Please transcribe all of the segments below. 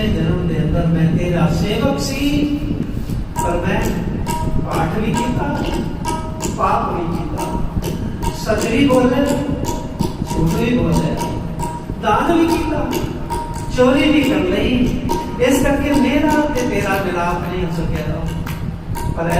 میں جنم دے کر میں تیرا سیوک سی، پر میں پاٹ بھی کیتا، پاپ بھی کیتا۔ سچ بولے جھوٹ بھی بولے، دان بھی کیتا، چوری بھی کر لئی۔ اس کر کے میرا تے تیرا ملاپ نہیں ہو سکے گا پر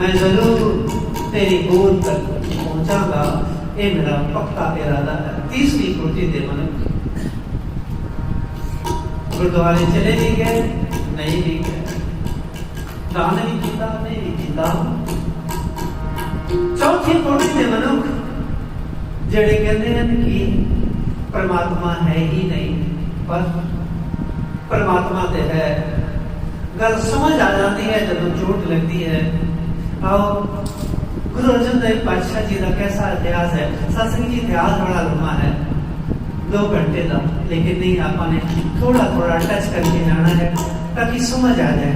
میں ضرور تیری گود تک پہنچا گا۔ یہ میرا پکا ارادہ ہے۔ تیسری کرتی دے ਗੁਰਦੁਆਰੇ ਚਲੇ ਨਹੀਂ ਗਏ, ਨਹੀਂ ਵੀ ਗਏ। ਦਾਨ ਵੀ ਕੀਤਾ, ਨਹੀਂ ਵੀ ਕੀਤਾ। ਚੌਥੀ ਕੋਟੀ ਦੇ ਮਨੁੱਖ, ਜਿਹੜੇ ਕਹਿੰਦੇ ਹਨ ਕਿ ਪਰਮਾਤਮਾ ਹੈ ਹੀ ਨਹੀਂ, ਪਰ ਪਰਮਾਤਮਾ ਤੇ ਹੈ। ਗੱਲ ਸਮਝ ਆ ਜਾਂਦੀ ਹੈ ਜਦੋਂ ਝੂਠ ਲੱਗਦੀ ਹੈ। ਆਓ, ਗੁਰੂ ਅਰਜਨ ਦੇਵ ਪਾਤਸ਼ਾਹ ਜੀ ਦਾ ਕੈਸਾ ਇਤਿਹਾਸ ਹੈ? ਸਤਸੰਗ ਜੀ ਇਤਿਹਾਸ ਬੜਾ ਲੰਮਾ ਹੈ। ਦੋ ਘੰਟੇ ਦਾ, ਲੇਕਿਨ ਨਹੀਂ, ਆਪਾਂ ਨੇ ਥੋੜਾ ਥੋੜਾ ਟੱਚ ਕਰਕੇ ਜਾਣਾ ਹੈ, ਤਾਂ ਕਿ ਸਮਝ ਆ ਜਾਏ।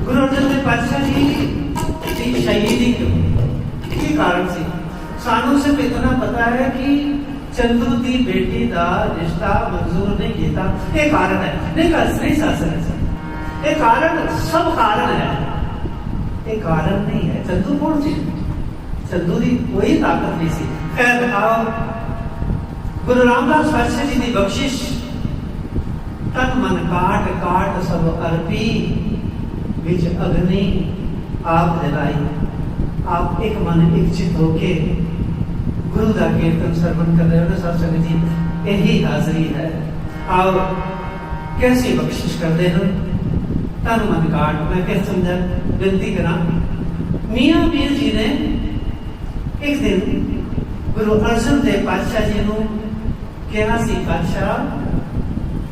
ਗੁਰੂ ਅਰਜਨ ਦੇਵ ਪਾਤਸ਼ਾਹ ਜੀ ਦੀ ਸ਼ਹੀਦੀ ਕਿਉਂ ਕੀ ਕਾਰਨ ਸੀ। ਸਾਨੂੰ ਸਿਰਫ ਇਤਨਾ ਪਤਾ ਹੈ ਕਿ ਚੰਦੂ ਦੀ ਬੇਟੀ ਦਾ ਰਿਸ਼ਤਾ ਮਨਜ਼ੂਰ ਨਹੀਂ ਕੀਤਾ। ਇਹ ਕਾਰਨ ਹੈ। ਨਹੀਂ, ਗੱਲ ਨਹੀਂ ਸਾਸਰ ਇਹ ਕਾਰਨ ਸਭ ਕਾਰਨ ਹੈ। ਇਹ ਕਾਰਨ ਨਹੀਂ ਹੈ। ਚੰਦੂ ਕੌਣ ਸੀ? ਚੰਦੂ ਦੀ ਕੋਈ ਤਾਕਤ ਨਹੀਂ ਸੀ। ਖੈਰ ਆਓ ਗੁਰੂ ਰਾਮਦਾਸ ਪਾਤਸ਼ਾਹ ਜੀ ਦੀ ਬਖਸ਼ਿਸ਼ ਤਨ ਮਨ ਕਾਟ ਕਾਟ ਸਭ ਅਰਪੀ, ਵਿੱਚ ਅਗਨੀ ਆਪ ਜਲਾਈ। ਆਪ ਇੱਕ ਮਨ ਇੱਕ ਚਿਤ ਹੋ ਕੇ ਗੁਰੂ ਦਾ ਕੀਰਤਨ ਸਰਵਣ ਕਰ ਰਹੇ ਹੋ ਸਭ ਸੰਗਤ ਜੀ, ਇਹੀ ਹਾਜ਼ਰੀ ਹੈ। ਆਓ ਕੈਸੀ ਬਖਸ਼ਿਸ਼ ਕਰਦੇ ਹੋ? ਤਨ ਮਨ ਕਾਟ, ਮੈਂ ਕਿਹ ਸਮਝਾ ਬੇਨਤੀ ਕਰਾਂ? ਮੀਆਂ ਪੀਰ ਜੀ ਨੇ ਇੱਕ ਦਿਨ ਗੁਰੂ ਅਰਜਨ ਦੇਵ ਪਾਤਸ਼ਾਹ ਜੀ ਨੂੰ ਕਿਹਾ ਸੀ, ਪਾਤਸ਼ਾਹ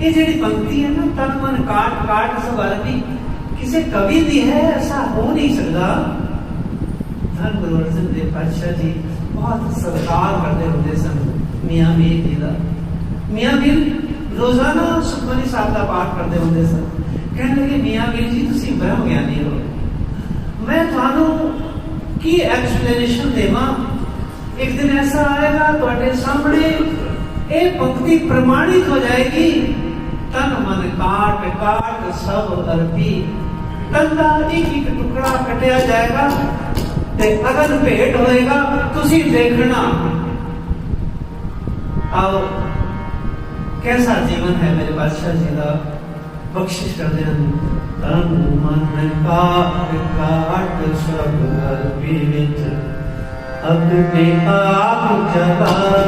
یہ جڑی پنکتی ہے نا تن من کاٹ کاٹ سب عربی کسی کبھی بھی ہے ایسا ہو نہیں سکتا دھن گرو ارجن دیو جی بہت سرکار کرتے ہوتے سن میاں میر جی کا میاں میر روزانہ سکھمنی صاحب کا پاٹ کرتے ہوتے سن کہنے لگے میاں میر جی تھی برہم گیانی ہو میں تھانوں کی ایکسپلینیشن دیواں ایک دن ایسا آئے گا تے سامنے یہ پنکتی پرمانت ہو جائے گی ਕਾਟ ਸਭ ਅਰਪੀ ਤਨ ਇੱਕ ਇੱਕ ਟੁਕੜਾ ਕਟਿਆ ਜਾਏਗਾ ਤੇ ਅਗਨ ਭੇਟ ਹੋਏਗਾ, ਤੁਸੀਂ ਦੇਖਣਾ। ਆਓ, ਕੈਸਾ ਜੀਵਨ ਹੈ ਮੇਰੇ ਬਾਦਸ਼ਾਹ ਜੀ ਦਾ? ਬਖਸ਼ਿਸ਼ ਕਰਦੇ ਹਨ ਤਨ ਮਨ ਕਾਟ ਕਾਟ ਸਭ ਅਰਪੀ ਵਿੱਚ। ਅਗਨੇ ਆਪ ਜਲਾ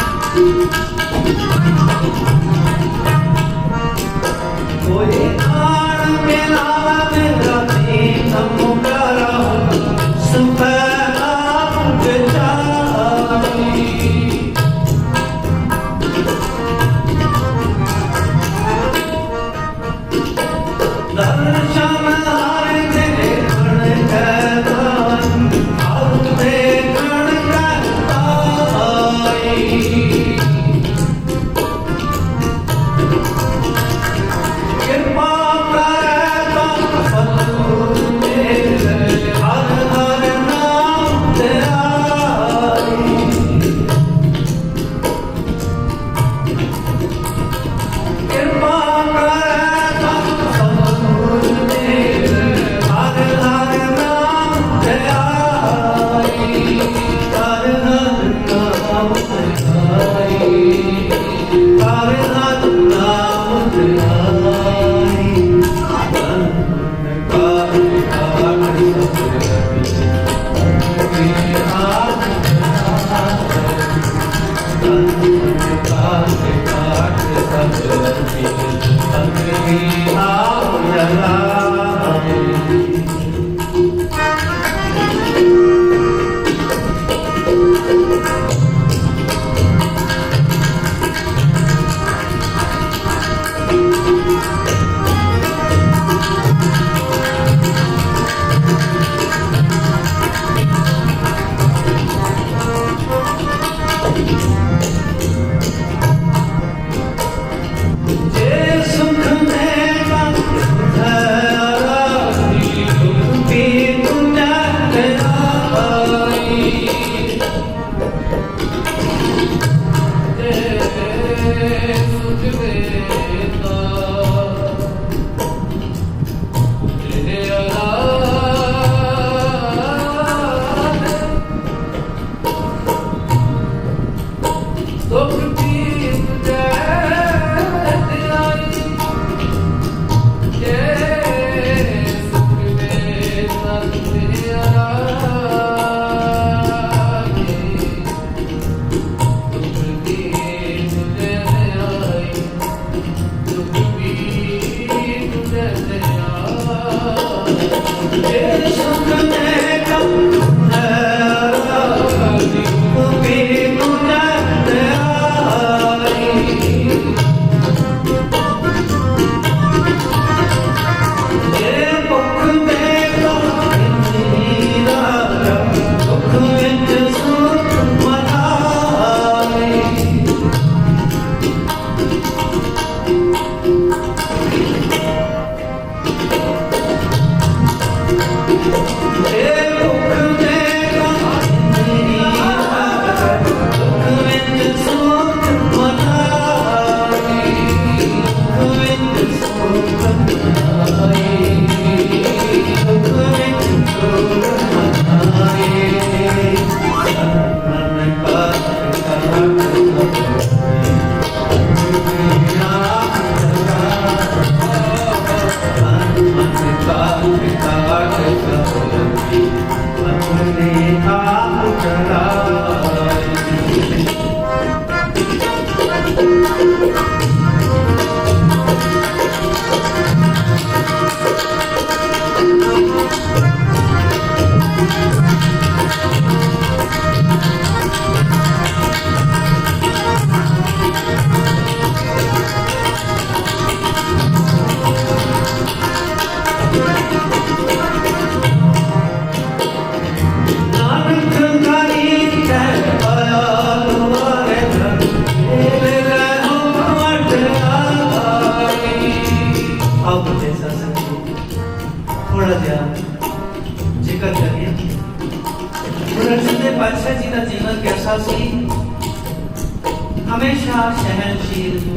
Oye.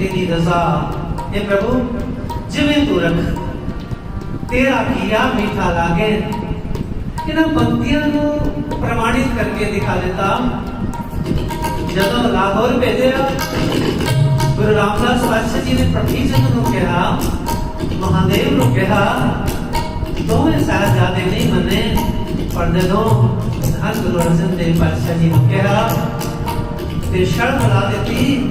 ਤੇਰੀ ਰਜ਼ਾ। اے ਪ੍ਰਭੂ, ਜਿਵੇਂ ਤੂੰ ਰੱਖ। ਤੇਰਾ ਕੀਆ ਮਿੱਠਾ ਲਾਗੇ। ਇਹਨਾਂ ਬੰਦੀਆਂ ਨੂੰ ਪ੍ਰਮਾਣਿਤ ਕਰਕੇ ਦਿਖਾ ਦਿੱਤਾ। ਜਦੋਂ ਲਾਹੌਰ ਭੇਜਿਆ, ਗੁਰੂ ਰਾਮਦਾਸ ਪਾਤਸ਼ਾਹ ਜੀ ਨੇ ਪ੍ਰਤੀਜਨ ਨੂੰ ਕਿਹਾ, ਮਹਾਦੇਵ ਨੂੰ ਕਿਹਾ, ਦੋਵੇਂ ਸਾਹਿਬਜ਼ਾਦੇ ਨਹੀਂ ਮੰਨੇ, ਪਰ ਜਦੋਂ ਧੰਨ ਗੁਰੂ ਅਰਜਨ ਦੇਵ ਪਾਤਸ਼ਾਹ ਜੀ ਨੂੰ ਕਿਹਾ, ਤੇ ਸ਼ਰਮ ਲਾ ਦਿੱਤੀ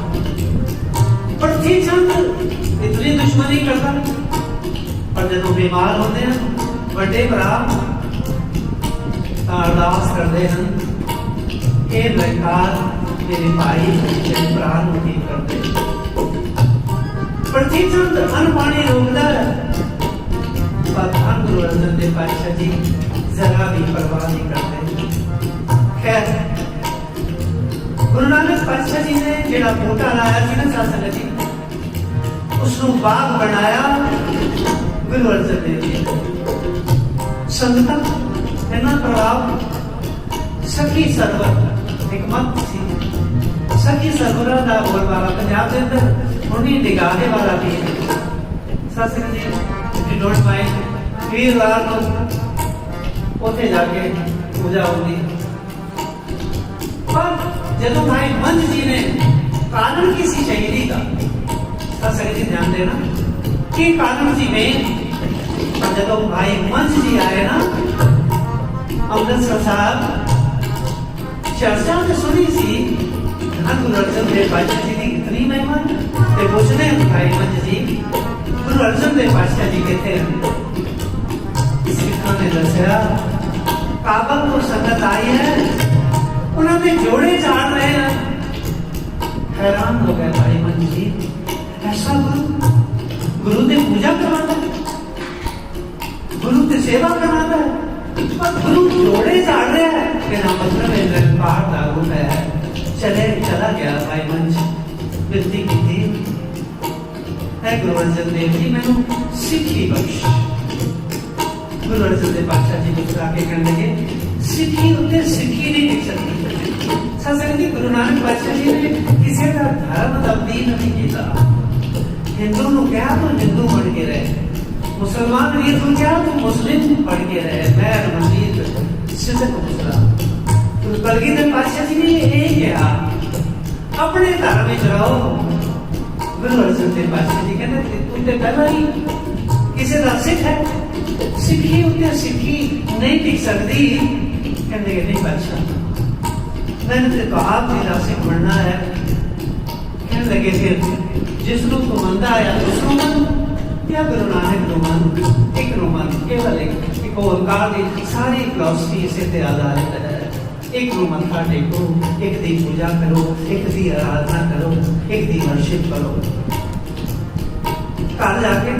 ਪਰ ਠੀਕ ਚੰਦ ਇਤਨੀ ਦੁਸ਼ਮਣੀ ਕਰਦਾ। ਪਰ ਜਦੋਂ ਬਿਮਾਰ ਹੁੰਦੇ ਹਨ, ਵੱਡੇ ਭਰਾ ਤਾਂ ਅਰਦਾਸ ਕਰਦੇ ਹਨ, ਇਹ ਬੇਕਾਰ ਮੇਰੇ ਭਾਈ ਮੇਰੇ ਭਰਾ ਨੂੰ ਠੀਕ ਕਰਦੇ ਪਰ ਠੀਕ ਚੰਦ ਅਨਪਾਣੀ ਰੋਕਦਾ ਹੈ। ਪਰ ਧੰਨ ਗੁਰੂ ਅਰਜਨ ਦੇਵ ਪਾਤਸ਼ਾਹ ਜੀ ਜ਼ਰਾ ਵੀ ਪਰਵਾਹ ਨਹੀਂ ਕਰਦੇ। ਖੈਰ, ਗੁਰੂ ਨਾਨਕ ਪਾਤਸ਼ਾਹ ਜੀ ਨੇ ਜਿਹੜਾ ਬੂਟਾ ਉਸ ਨੂੰ ਬਾਗ ਬਣਾਇਆ, ਗੁਰੂ ਅਰਜਨ ਦੇਵ ਜੀ। ਸੰਗਤਾਂ, ਇਹਨਾਂ ਪ੍ਰਭਾਵ ਸਖੀ ਸਰਵਰ, ਇੱਕ ਸੀ। ਸਖੀ ਸਰਵਰਾਂ ਦਾ ਬੋਲਬਾਲਾ ਪੰਜਾਬ ਦੇ ਅੰਦਰ, ਹੁਣੀ ਨਿਗਾਹੇ ਵਾਲਾ ਵੀ ਹੈ। ਸਾਧ ਸੰਗਤ ਜੀ। ਡੋਂਟ ਮਾਈਂਡ ਵੀਰਵਾਰ ਨੂੰ ਉੱਥੇ ਜਾ ਕੇ ਪੂਜਾ ਹੁੰਦੀ ਪਰ ਜਦੋਂ ਭਾਈ ਮੰਝ ਜੀ ਨੇ ਕਾਨੂੰਨ ਕਿਸੇ ਸ਼ਹੀਦੀ ਦਾ سر دھیان دینا کہ کانم جی میں جب بھائی منچ جی آئے نا امرتسر صاحب چرچا میں سنی سی ہاں گرو ارجن دیو پاشا جی کی کتنی مہما تے پوچھنے بھائی منچ جی گرو ارجن دیو پاشا جی کہتے ہیں سکھوں نے دسیا کابل کو سنگت آئی ہے انہوں نے جوڑے چاڑ رہے ہیں حیران ہو گئے بھائی منجیت ایسا گرو گرو نے پوجا کراتا ہے گرو نے سیوا کراتا ہے پر گرو جوڑے جاڑ رہے ہیں میرا مطلب ہے میں باہر دارو ہے چلے چلا گیا بھائی منچ بنتی کی ہے گرو ارجن دیو جی میں سکھی بخش گرو ارجن دیو پاشا جی مسکرا کے کہنے لگے سکھی ہوتے سکھی نہیں دکھ سکتی سر سکتی گرو نانک پاشا جی نے کسی کا دھرم تبدیل نہیں کیا ہندو نو کیا تو ہندو بن کے رہے۔ مسلمان یہ تو کیا تو مسلم بن کے رہے۔ میں مزید صدق مسلا تو کلگی دن پاشا جی نے یہ کیا اپنے گھر میں رہو گرو ارجن دیو پاشا جی کہنا کہ ان تے پہلا ہی کسی دا سکھ ہے۔ سکھی ہوتے سکھی نہیں ٹک سکتی۔ کہنے کہ نہیں بادشاہ، میں نے تو آپ کے سکھ بننا ہے۔ کہنے لگے تھے جس روح کو مندا یا اس رومن مند کیا نانک ہے۔ ایک رومن کیول ایک ایک اور اوکار دی ساری فلسفی اسے تے آدھارت ہے۔ ایک رومن کا دیکھو ایک دی پوجا کرو، ایک دی آرادھنا کرو، ایک دی ورشپ کرو۔ گھر جا کے